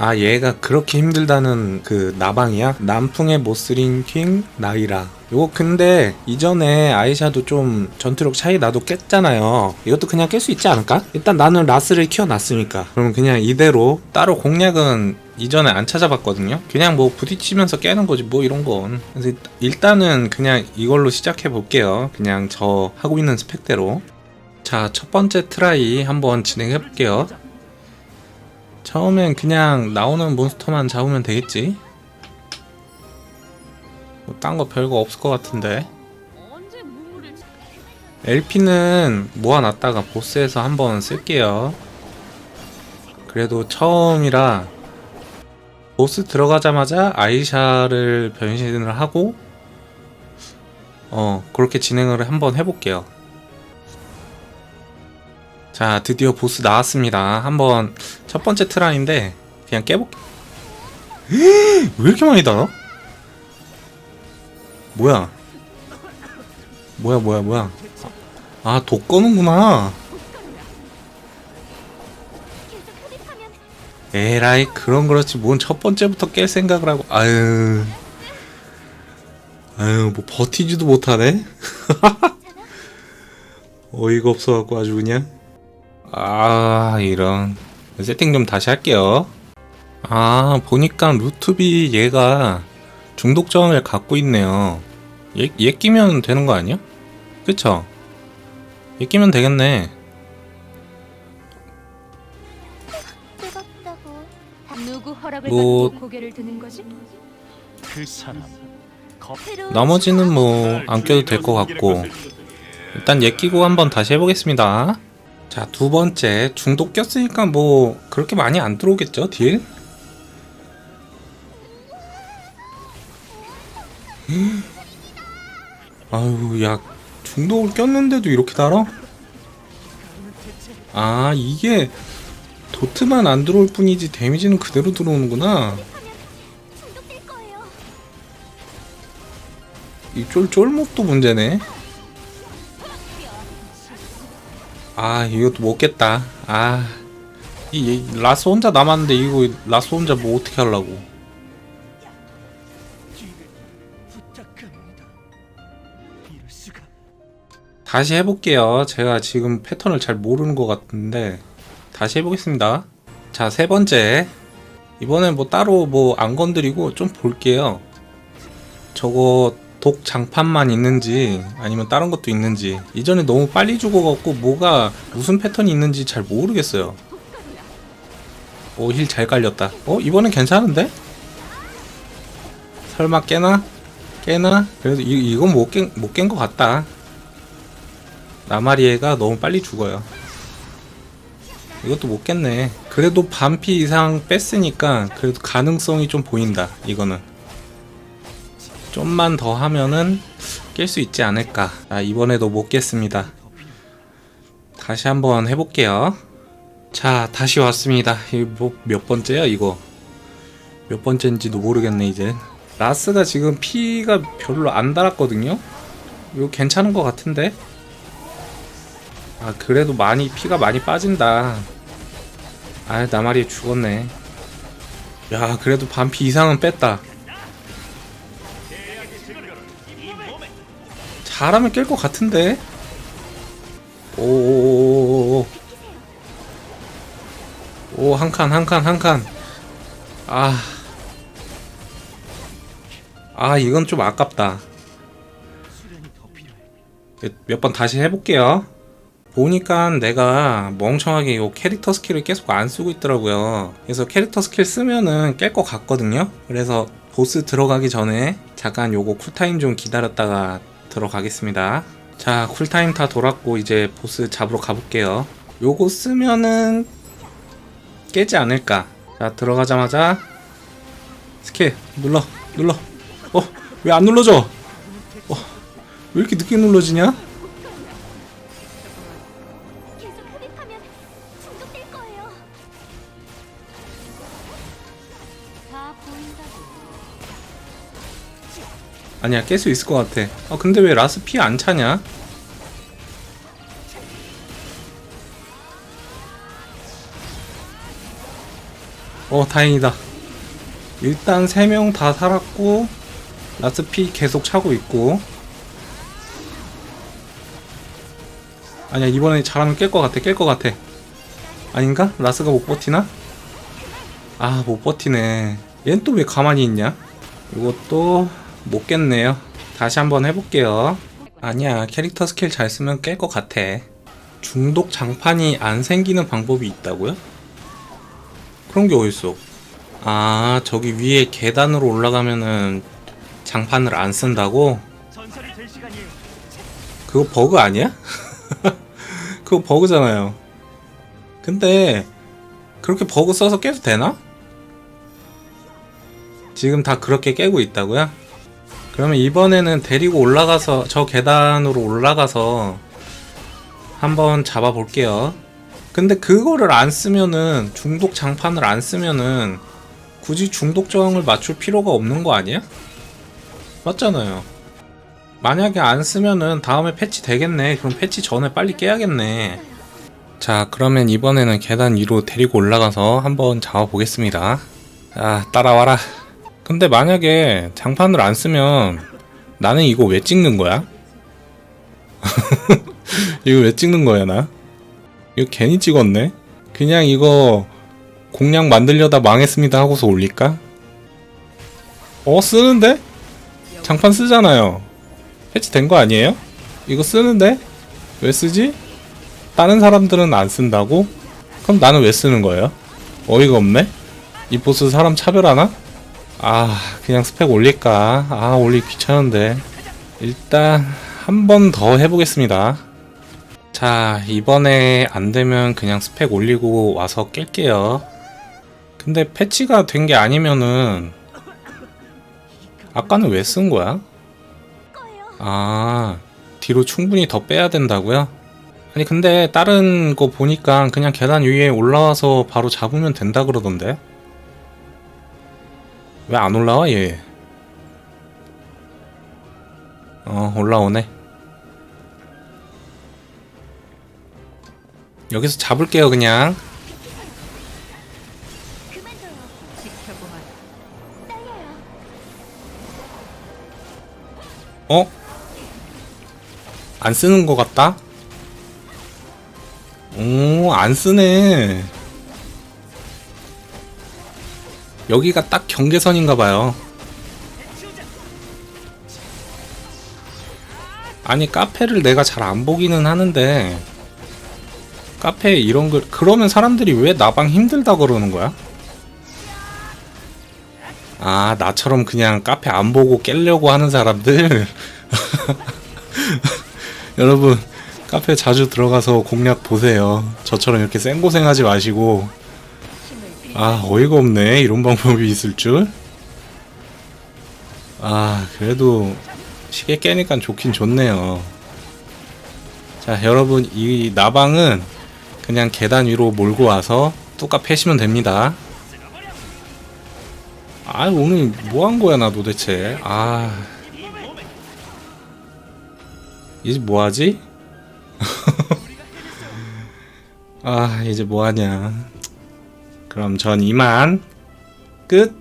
아 얘가 그렇게 힘들다는 그 나방이야? 남풍의 모스린 킹 나이라. 요거 근데 이전에 아이샤도 좀 전투력 차이 나도 깼잖아요. 이것도 그냥 깰 수 있지 않을까? 일단 나는 라스를 키워놨으니까. 그럼 그냥 이대로 따로 공략은 이전에 안 찾아봤거든요. 그냥 뭐 부딪히면서 깨는 거지 뭐 이런 건. 그래서 일단은 그냥 이걸로 시작해 볼게요. 그냥 저 하고 있는 스펙대로. 자 첫 번째 트라이 한번 진행해 볼게요 처음엔 그냥 나오는 몬스터만 잡으면 되겠지? 뭐 딴 거 별거 없을 것 같은데. LP는 모아놨다가 보스에서 한번 쓸게요. 그래도 처음이라 보스 들어가자마자 아이샤를 변신을 하고 어 그렇게 진행을 한번 해볼게요 자 드디어 보스 나왔습니다. 한번 첫 번째 트라이인데 그냥 깨볼게 왜 이렇게 많이 달아? 뭐야? 뭐야 뭐야 뭐야? 아 독 꺼는구나. 에라이 그런 그렇지. 뭔 첫 번째부터 깰 생각을 하고. 아유. 아유 뭐 버티지도 못하네. 어이가 없어갖고 아주 그냥 아 이런. 세팅 좀 다시 할게요. 아 보니까 루트비 얘가 중독점을 갖고 있네요. 얘, 얘 끼면 되는 거 아니야? 그쵸? 얘 끼면 되겠네. 뜨겁다고. 누구 허락을 뭐- 받고 고개를 드는 거지? 그 사람. 나머지는 뭐 안 껴도 될 것 같고. 일단 얘 끼고 한번 다시 해보겠습니다 자 두 번째 중독 꼈으니까 뭐 그렇게 많이 안 들어오겠죠 딜? 아유 야 중독을 꼈는데도 이렇게 달아? 아 이게 도트만 안 들어올 뿐이지 데미지는 그대로 들어오는구나. 이 쫄, 쫄목도 문제네. 아, 이것도 못 깼다. 아. 이, 이 라스 혼자 남았는데 이거 라스 혼자 뭐 어떻게 하려고. 다시 해볼게요. 제가 지금 패턴을 잘 모르는 것 같은데. 다시 해보겠습니다. 자, 세 번째. 이번엔 뭐 따로 뭐 안 건드리고 좀 볼게요. 저거 독 장판만 있는지 아니면 다른 것도 있는지 이전에 너무 빨리 죽어갖고 뭐가 무슨 패턴이 있는지 잘 모르겠어요. 오 힐 잘 깔렸다. 어 이번엔 괜찮은데? 설마 깨나? 깨나? 그래도 이, 이건 못깬못깬 것 같다. 나마리에가 너무 빨리 죽어요. 이것도 못 깼네. 그래도 반피 이상 뺐으니까 그래도 가능성이 좀 보인다. 이거는. 좀만 더 하면은 깰 수 있지 않을까. 아, 이번에도 못 깼습니다. 다시 한번 해볼게요. 자, 다시 왔습니다. 이뭐 몇 번째야, 이거? 몇 번째인지도 모르겠네, 이제. 라스가 지금 피가 별로 안 달았거든요? 이거 괜찮은 것 같은데? 아, 그래도 많이, 피가 많이 빠진다. 아, 나말이 죽었네. 야, 그래도 반피 이상은 뺐다. 잘하면 깰 것 같은데? 오오오오오 오, 한 칸, 한 칸, 한 칸. 아. 아, 이건 좀 아깝다. 몇 번 다시 해볼게요. 보니까 내가 멍청하게 이 캐릭터 스킬을 계속 안 쓰고 있더라고요. 그래서 캐릭터 스킬 쓰면은 깰 것 같거든요. 그래서 보스 들어가기 전에 잠깐 요거 쿨타임 좀 기다렸다가 들어가겠습니다. 자, 쿨타임 다 돌았고 이제 보스 잡으러 가볼게요. 요거 쓰면은 깨지 않을까. 자, 들어가자마자 스킬 눌러, 눌러. 어, 왜 안 눌러져? 어, 왜 이렇게 늦게 눌러지냐? 아니야 깰 수 있을 것 같아 아 근데 왜 라스 피 안 차냐 어 다행이다 일단 3명 다 살았고 라스 피 계속 차고 있고 아니야 이번에 잘하면 깰 것 같아 깰 것 같아 아닌가? 라스가 못 버티나? 아 못 버티네 얜또왜 가만히 있냐? 이것도 못 깼네요 다시 한번 해볼게요 아니야 캐릭터 스킬 잘 쓰면 깰 것 같아 중독 장판이 안 생기는 방법이 있다고요? 그런 게 어딨어 아 저기 위에 계단으로 올라가면은 장판을 안 쓴다고? 그거 버그 아니야? 그거 버그잖아요. 근데 그렇게 버그 써서 깨도 되나? 지금 다 그렇게 깨고 있다고요? 그러면 이번에는 데리고 올라가서 저 계단으로 올라가서 한번 잡아 볼게요. 근데 그거를 안 쓰면은 중독 장판을 안 쓰면은 굳이 중독 저항을 맞출 필요가 없는 거 아니야? 맞잖아요. 만약에 안 쓰면은 다음에 패치 되겠네. 그럼 패치 전에 빨리 깨야겠네. 자, 그러면 이번에는 계단 위로 데리고 올라가서 한번 잡아보겠습니다. 아, 따라와라. 근데 만약에 장판을 안 쓰면 나는 이거 왜 찍는 거야? 이거 왜 찍는 거야, 나? 이거 괜히 찍었네? 그냥 이거 공략 만들려다 망했습니다 하고서 올릴까? 어, 쓰는데? 장판 쓰잖아요. 패치된 거 아니에요? 이거 쓰는데? 왜 쓰지? 다른 사람들은 안 쓴다고? 그럼 나는 왜 쓰는 거예요? 어이가 없네? 이 보스 사람 차별하나? 아, 그냥 스펙 올릴까? 아, 올리기 귀찮은데. 일단, 한 번 더 해보겠습니다. 자, 이번에 안 되면 그냥 스펙 올리고 와서 깰게요. 근데 패치가 된 게 아니면은, 아까는 왜 쓴 거야? 아, 뒤로 충분히 더 빼야 된다고요? 아니, 근데 다른 거 보니까 그냥 계단 위에 올라와서 바로 잡으면 된다 그러던데? 왜 안 올라와, 얘? 어, 올라오네. 여기서 잡을게요, 그냥. 어? 안 쓰는 것 같다? 오, 안 쓰네. 여기가 딱 경계선인가 봐요. 아니, 카페를 내가 잘 안 보기는 하는데, 카페에 이런 글, 그러면 사람들이 왜 나방 힘들다 그러는 거야? 아, 나처럼 그냥 카페 안 보고 깰려고 하는 사람들. 여러분, 카페 자주 들어가서 공략 보세요. 저처럼 이렇게 생고생하지 마시고. 아, 어이가 없네. 이런 방법이 있을 줄. 아, 그래도 시계 깨니까 좋긴 좋네요. 자, 여러분, 이 나방은 그냥 계단 위로 몰고 와서 뚜까 패시면 됩니다. 아 오늘 뭐 한 거야 나 도대체 아 이제 뭐 하지? 아 이제 뭐 하냐 그럼 전 이만 끝